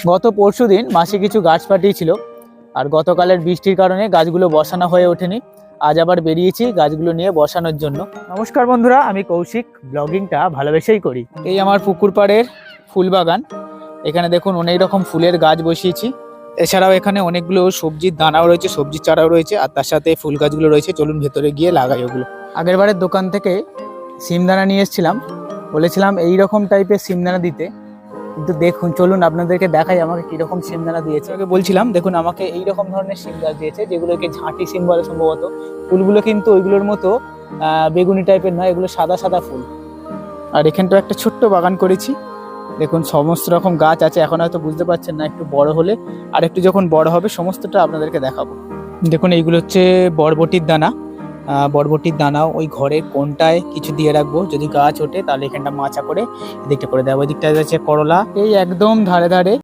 গত পরশু দিন মাসি কিছু গাছ পাঠিয়েছিল আর গতকালের বৃষ্টির কারণে গাছগুলো বসানো হয়ে ওঠেনি। আজ আবার বেরিয়েছি গাছগুলো নিয়ে বসানোর জন্য। নমস্কার বন্ধুরা আমি কৌশিক। ব্লগিংটা ভালোবেসেই করি। এই আমার পুকুর পাড়ের ফুল বাগান। এখানে দেখুন অনেক রকম ফুলের গাছ বসিয়েছি। এছাড়াও এখানে অনেকগুলো সবজির দানাও রয়েছে সবজির চারাও রয়েছে আর তার সাথে ফুল গাছগুলো রয়েছে। চলুন ভেতরে গিয়ে লাগাই ওগুলো। আগের বারের দোকান থেকে সিমদানা নিয়ে এসেছিলাম। বলেছিলাম এই রকম টাইপের সিমদানা দিতে। কিন্তু দেখুন, চলুন আপনাদেরকে দেখাই আমাকে কীরকম সিমদানা দিয়েছে। আগে বলছিলাম, দেখুন, আমাকে এই রকম ধরনের সিম গাছ দিয়েছে, যেগুলোকে ঝাঁটি সিম বলে সম্ভবত। ফুলগুলো কিন্তু ওইগুলোর মতো বেগুনি টাইপের নয়, এগুলো সাদা সাদা ফুল। আর এখানটা একটা ছোট্ট বাগান করেছি। দেখুন, সমস্ত রকম গাছ আছে, এখন হয়তো বুঝতে পারছেন না, একটু বড় হলে। আর একটু যখন বড় হবে, সমস্তটা আপনাদেরকে দেখাবো। দেখুন, এইগুলো হচ্ছে বরবটির দানা। বরবটির দানা ওই ঘরের কোনটায় কিছু দিয়ে রাখব? যদি গাছ ওঠে, তাহলে এখানটা মাচা করে এদিকটা করে দেবো ওই দিকটা আছে করলা। এই একদম ধারে ধারে